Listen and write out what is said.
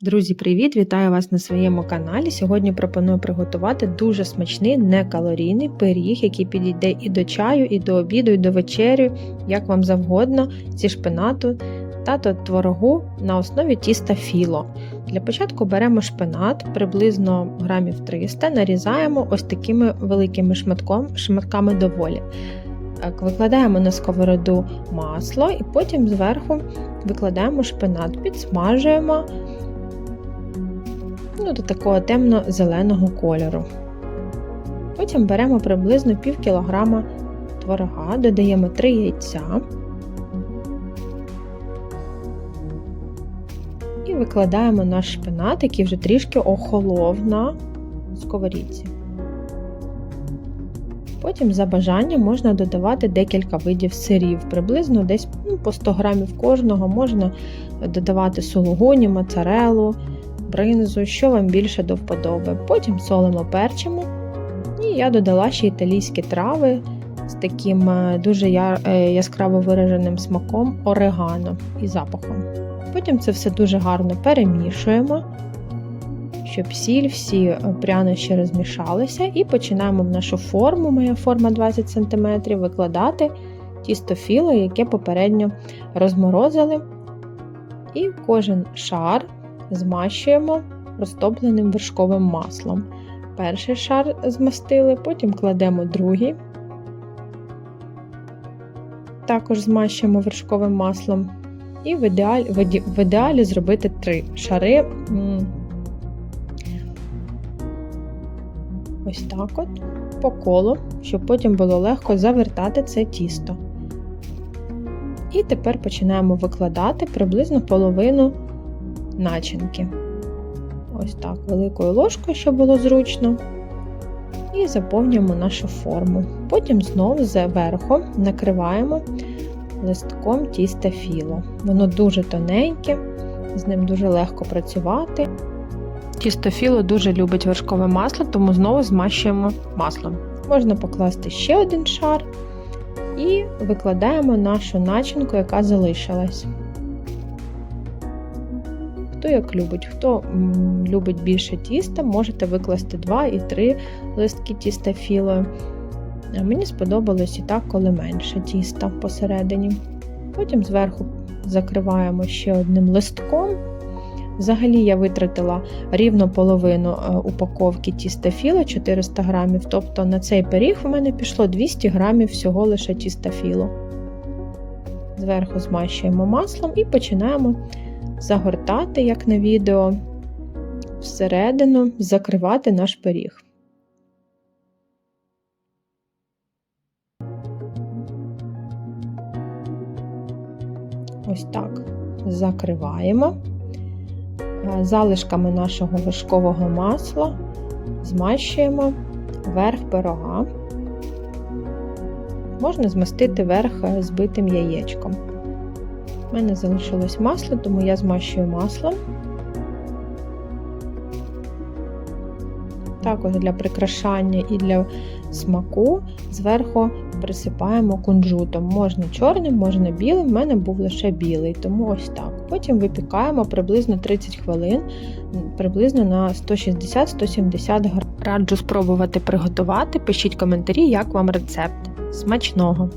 Друзі, привіт! Вітаю вас на своєму каналі. Сьогодні пропоную приготувати дуже смачний некалорійний пиріг, який підійде і до чаю, і до обіду, і до вечері, як вам завгодно, зі шпинату та творогу на основі тіста філо. Для початку беремо шпинат приблизно грамів 300, нарізаємо ось такими великими шматком, шматками доволі. Викладаємо на сковороду масло і потім зверху викладаємо шпинат, підсмажуємо ну, до такого темно-зеленого кольору. Потім беремо приблизно пів кілограма творога, додаємо 3 яйця і викладаємо наш шпинат, який вже трішки охолов на сковорідці. Потім за бажанням можна додавати декілька видів сирів, приблизно десь ну, по 100 грамів кожного, можна додавати сулугуні, моцарелу, бринзу, що вам більше до вподоби. Потім солимо перчимо. І я додала ще італійські трави з таким е, дуже яскраво вираженим смаком орегано і запахом. Потім це все дуже гарно перемішуємо, щоб сіль, всі прянощі розмішалися, і починаємо в нашу форму, моя форма 20 см, викладати тісто філо, яке попередньо розморозили. І кожен шар змащуємо розтопленим вершковим маслом. Перший шар змастили, потім кладемо другий, також змащуємо вершковим маслом. І в ідеалі, в ідеалі зробити три шари. Ось так от по колу, щоб потім було легко завертати це тісто. І тепер починаємо викладати приблизно половину начинки. Ось так, великою ложкою, щоб було зручно. І заповнюємо нашу форму. Потім знову зверху накриваємо листком тіста філо. Воно дуже тоненьке, з ним дуже легко працювати. Тісто філо дуже любить вершкове масло, тому знову змащуємо маслом. Можна покласти ще один шар і викладаємо нашу начинку, яка залишилась. Хто як любить, хто любить більше тіста, можете викласти 2 і 3 листки тіста філо. Мені сподобалось і так, коли менше тіста посередині. Потім зверху закриваємо ще одним листком. Взагалі я витратила рівно половину упаковки тіста філо 400 грамів, тобто на цей пиріг в мене пішло 200 грамів всього лише тіста філо. Зверху змащуємо маслом і починаємо загортати, як на відео, всередину, закривати наш пиріг. Ось так закриваємо. Залишками нашого вершкового масла змащуємо верх пирога. Можна змастити верх збитим яєчком. У мене залишилось масло, тому я змащую маслом. Також для прикрашання і для смаку зверху присипаємо кунжутом. Можна чорним, можна білим, в мене був лише білий, тому ось так. Потім випікаємо приблизно 30 хвилин, приблизно на 160-170 грам. Раджу спробувати приготувати. Пишіть коментарі, як вам рецепт. Смачного!